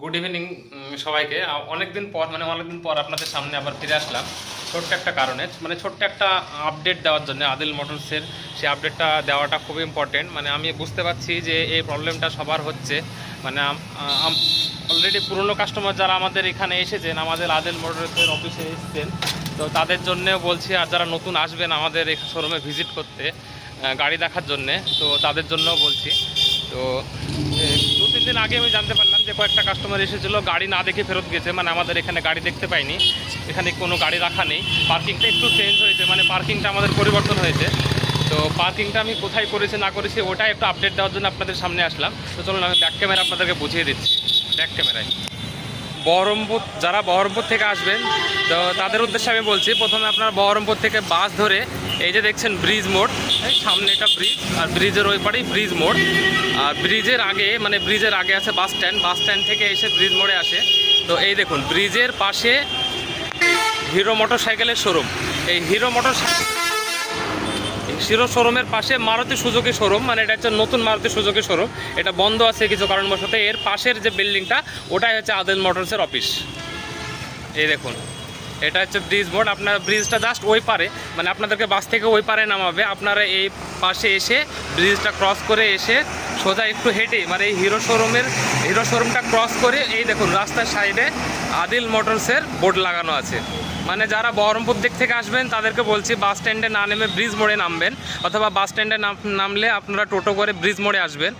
Good evening সবাইকে। অনেক দিন পর মানে অনেক দিন পর আপনাদের সামনে আবার ফিরে আসলাম। ছোট্ট একটা কারণে মানে ছোট্ট একটা আপডেট দেওয়ার জন্য, আদিল মোটরসের সেই আপডেটটা দেওয়াটা খুব ইম্পর্টেন্ট মানে আমি বুঝতে পারছি যে এই প্রবলেমটা সবার হচ্ছে। মানে অলরেডি পুরনো কাস্টমার যারা আমাদের এখানে এসেছেন, আমাদের আদিল মোটরসের অফিসে এসেছেন, তো তাদের জন্য বলছি, আর যারা নতুন আসবেন আমাদের শোরুমে ভিজিট করতে গাড়ি দেখার জন্যে, তো তাদের জন্য বলছি। তো দিন আগে আমি জানতে পারলাম যে কয়েকটা কাস্টমার এসেছিল, গাড়ি না দেখে ফেরত গেছে মানে আমাদের এখানে গাড়ি দেখতে পাইনি। এখানে কোনো গাড়ি রাখা নেই। পার্কিংটা একটু চেঞ্জ হয়েছে মানে পার্কিংটা আমাদের পরিবর্তন হয়েছে। তো পার্কিংটা আমি কোথায় করেছি, না করেছি, ওটাই একটু আপডেট দেওয়ার জন্য আপনাদের সামনে আসলাম। তো চলুন, আমি ব্যাক ক্যামেরা আপনাদেরকে বুঝিয়ে দিচ্ছি। ব্যাক ক্যামেরায় বহরমপুর, যারা বহরমপুর থেকে আসবেন, তো তাদের উদ্দেশ্যে আমি বলছি, প্রথমে আপনার বহরমপুর থেকে বাস ধরে এই যে দেখছেন ব্রিজ মোড় সামনে এটা ব্রিজ, আর ব্রিজের ওই পারেই ব্রিজ মোড়। আর ব্রিজের আগে মানে ব্রিজের আগে আছে বাস স্ট্যান্ড বাস স্ট্যান্ড থেকে এসে ব্রিজ মোড়ে আসে। তো এই দেখুন, ব্রিজের পাশে হিরো মোটর সাইকেলের শোরুম। এই হিরো মোটর হিরো শোরুমের পাশে মারুতি সুজুকি শোরুম মানে এটা হচ্ছে নতুন মারুতি সুজুকি শোরুম। এটা বন্ধ আছে কিছু কারণবশত, এর পাশের যে বিল্ডিংটা, ওটাই হচ্ছে আদেল মোটরসের অফিস। এই দেখুন, এটা হচ্ছে ব্রিজ বোর্ড আপনার ব্রিজটা জাস্ট ওই পারে মানে আপনাদেরকে বাস থেকে ওই পারে নামাবে। আপনারা এই পাশে এসে ব্রিজটা ক্রস করে এসে সোজা একটু হেঁটে মানে এই হিরো শোরুমের হিরো শোরুমটা ক্রস করে, এই দেখুন, রাস্তার সাইডে আদিল মোটরসের বোর্ড লাগানো আছে। মানে যারা বহরমপুর দিক থেকে আসবেন, তাদেরকে বলছি, বাস স্ট্যান্ডে না নেমে ব্রিজ মোড়ে নামবেন, অথবা বাস স্ট্যান্ডে নামলে আপনারা টোটো করে ব্রিজ মোড়ে আসবেন,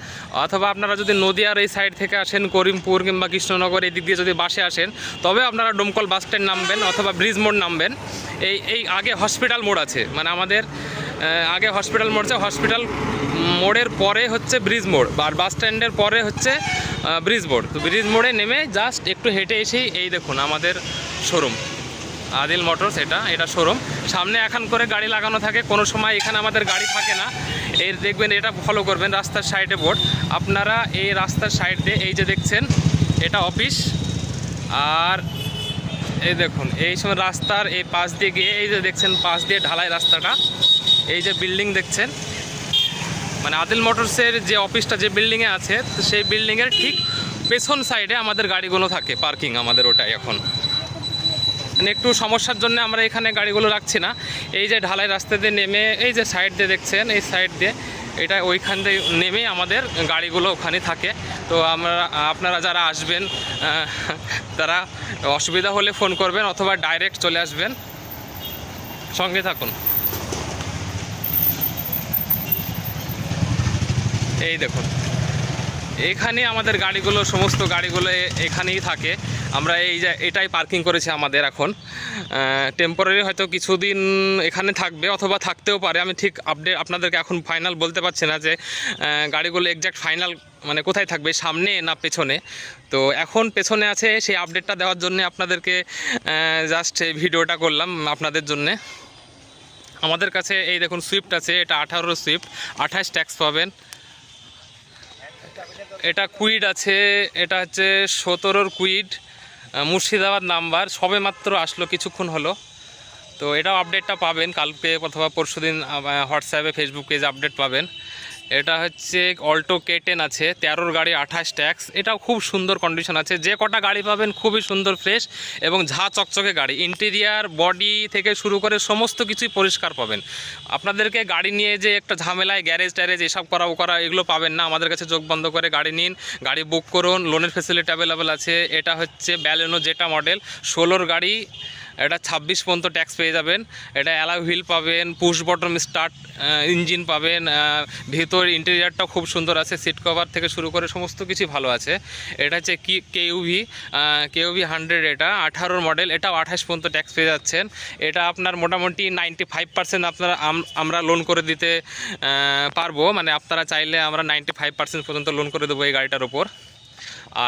অথবা আপনারা যদি নদিয়ার এই সাইড থেকে আসেন, করিমপুর কিংবা কৃষ্ণনগর এই দিক দিয়ে যদি বাসে আসেন, তবে আপনারা ডোমকল বাস স্ট্যান্ড নামবেন, অথবা ব্রিজ মোড় নামবেন। এই এই আগে হসপিটাল মোড় আছে মানে আমাদের আগে হসপিটাল মোড় আছে, হসপিটাল মোড়ের পরে হচ্ছে ব্রিজ মোড়, আর বাস স্ট্যান্ডের পরে হচ্ছে ব্রিজ মোড়। তো ব্রিজ মোড়ে নেমে জাস্ট একটু হেঁটে এসেই এই দেখুন আমাদের শোরুম আদিল মোটরস, এটা এটা শোরুম সামনে এখন করে গাড়ি লাগানো থাকে, কোনো সময় এখানে আমাদের গাড়ি থাকে না। এর দেখবেন এটা ফলো করবেন, রাস্তার সাইডে বোর্ড আপনারা এই রাস্তার সাইড দিয়ে, এই যে দেখছেন, এটা অফিস আর এই দেখুন, এই সময় রাস্তার এই পাশ দিয়ে গিয়ে, এই যে দেখছেন, পাশ দিয়ে ঢালাই রাস্তাটা। এই যে বিল্ডিং দেখছেন। মানে আদিল মোটরসের যে অফিসটা যে বিল্ডিংয়ে আছে, সেই বিল্ডিংয়ের ঠিক পেছন সাইডে আমাদের গাড়িগুলো থাকে পার্কিং আমাদের ওটাই এখন। মানে একটু সমস্যার জন্য আমরা এখানে গাড়িগুলো রাখছি না। এই যে ঢালাই রাস্তা দিয়ে নেমে, এই যে সাইড দিয়ে দেখছেন, এই সাইড দিয়ে এটা ওইখান দিয়ে নেমে আমাদের গাড়িগুলো ওখানে থাকে। তো আমরা, আপনারা যারা আসবেন তারা অসুবিধা হলে ফোন করবেন অথবা ডাইরেক্ট চলে আসবেন। সঙ্গে থাকুন। এই দেখুন। এখানে আমাদের গাড়িগুলো, সমস্ত গাড়িগুলো এখানেই থাকে। আমরা এই যে, এটাই পার্কিং করেছি আমাদের এখন। টেম্পোরারি হয়তো কিছুদিন এখানে থাকবে অথবা থাকতেও পারে। আমি ঠিক আপডেট আপনাদেরকে এখন ফাইনাল বলতে পারছি না যে গাড়িগুলো এক্স্যাক্ট ফাইনাল মানে কোথায় থাকবে, সামনে না পেছনে। তো এখন পেছনে আছে, সেই আপডেটটা দেওয়ার জন্য আপনাদেরকে জাস্ট এই ভিডিওটা করলাম আপনাদের জন্যে। আমাদের কাছে এই দেখুন সুইফট আছে, এটা আঠারো সুইফট আঠাশ ট্যাক্স পাবেন। এটা কুইড আছে, এটা হচ্ছে সতেরোর কুইড মুর্শিদাবাদ নাম্বার, সবে মাত্র আসলো, কিছুক্ষণ হলো। তো এটাও আপডেটটা পাবেন, কালকে অথবা পরশু দিন হোয়াটসঅ্যাপে ফেসবুক পেজে আপডেট পাবেন। এটা হচ্ছে অল্টো কে টেন আছে, তেরোর গাড়ি আঠাশ ট্যাক্স। এটাও খুব সুন্দর কন্ডিশন আছে। যে কটা গাড়ি পাবেন খুবই সুন্দর ফ্রেশ এবং ঝা চকচকে গাড়ি। ইন্টেরিয়ার বডি থেকে শুরু করে সমস্ত কিছুই পরিষ্কার পাবেন। আপনাদেরকে গাড়ি নিয়ে যে একটা ঝামেলায় গ্যারেজ ট্যারেজ এসব করা, ও করা, এগুলো পাবেন না। আমাদের কাছে চোখ বন্ধ করে গাড়ি নিন, গাড়ি বুক করুন। লোনের ফেসিলিটি অ্যাভেলেবেল আছে। এটা হচ্ছে ব্যালেনো যেটা মডেল ষোলোর গাড়ি এটা ছাব্বিশ পর্যন্ত ট্যাক্স পেয়ে যাবেন। এটা অ্যালাউ হুইল পাবেন পুশ বটম স্টার্ট ইঞ্জিন পাবেন ভেতর ইন্টেরিয়ারটাও খুব সুন্দর আছে সিট কভার থেকে শুরু করে সমস্ত কিছু ভালো আছে। এটা হচ্ছে কি কেউভি কেউভি হান্ড্রেড এটা, আঠারোর মডেল এটাও আঠাশ পর্যন্ত ট্যাক্স পেয়ে যাচ্ছেন। এটা আপনার মোটামুটি নাইনটি ফাইভ পার্সেন্ট আপনারা আমরা লোন করে দিতে পারব। মানে আপনারা চাইলে আমরা নাইনটি ফাইভ পার্সেন্ট পর্যন্ত লোন করে দেবো এই গাড়িটার ওপর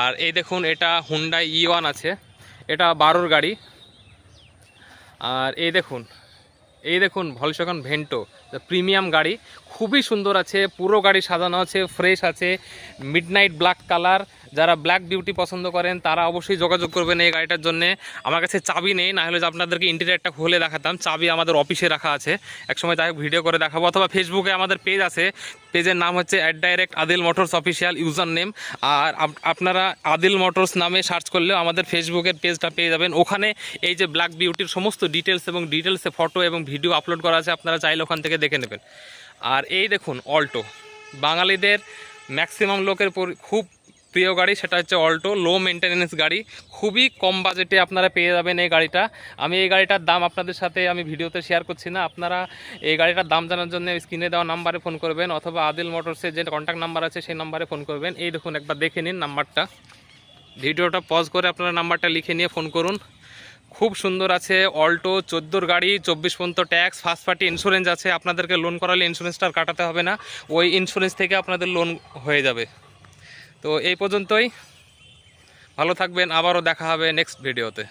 আর এই দেখুন, এটা হুন্ডা ই ওয়ান আছে। এটা বারোর গাড়ি। আর এই দেখুন এই দেখুন ভলসকান ভেন্টো প্রিমিয়াম গাড়ি। খুবই সুন্দর আছে, পুরো গাড়ি সাজানো আছে ফ্রেশ আছে মিডনাইট ব্ল্যাক কালার যারা ব্ল্যাক বিউটি পছন্দ করেন, তারা অবশ্যই যোগাযোগ করবেন এই গাড়িটার জন্য। আমার কাছে চাবি নেই, না হলে যে আপনাদেরকে ইন্টেরিয়ারটা খুলে দেখাতাম, চাবি আমাদের অফিসে রাখা আছে। একসময় তাই ভিডিও করে দেখাবো, অথবা ফেসবুকে আমাদের পেজ আছে। পেজের নাম হচ্ছে at direct Adil motors official user name আর আপ- আপনারা আদিল মোটরস নামে সার্চ করলেও আমাদের ফেসবুকের পেজটা পেয়ে যাবেন। ওখানে এই যে ব্ল্যাক বিউটির সমস্ত ডিটেলস এবং ডিটেলসে ফটো এবং ভিডিও আপলোড করা আছে, আপনারা চাইলে ওখান থেকে দেখে নেবেন। আর এই দেখুন অল্টো বাঙালিদের ম্যাক্সিমাম লোকের খুব প্রিয় গাড়ি, সেটা হচ্ছে অল্টো লো মেনটেনেন্স গাড়ি। খুবই কম বাজেটে আপনারা পেয়ে যাবেন এই গাড়িটা। আমি এই গাড়িটার দাম আপনাদের সাথে আমি ভিডিওতে শেয়ার করছি না। আপনারা এই গাড়িটার দাম জানার জন্য স্ক্রিনে দেওয়া নাম্বারে ফোন করবেন, অথবা আদিল মোটরসের যে কন্ট্যাক্ট নাম্বার আছে, সেই নাম্বারে ফোন করবেন। এই দেখুন, একবার দেখে নিন নাম্বারটা ভিডিওটা পজ করে আপনারা নাম্বারটা লিখে নিয়ে ফোন করুন। খুব সুন্দর আছে, অল্টো, চোদ্দোর গাড়ি, চব্বিশ পর্যন্ত ট্যাক্স ফার্স্ট পার্টি ইন্স্যুরেন্স আছে। আপনাদেরকে লোন করালে ইন্স্যুরেন্সটা কাটাতে হবে না। ওই ইন্স্যুরেন্স থেকে আপনাদের লোন হয়ে যাবে। তো এই পর্যন্তই। ভালো থাকবেন, আবারও দেখা হবে নেক্সট ভিডিওতে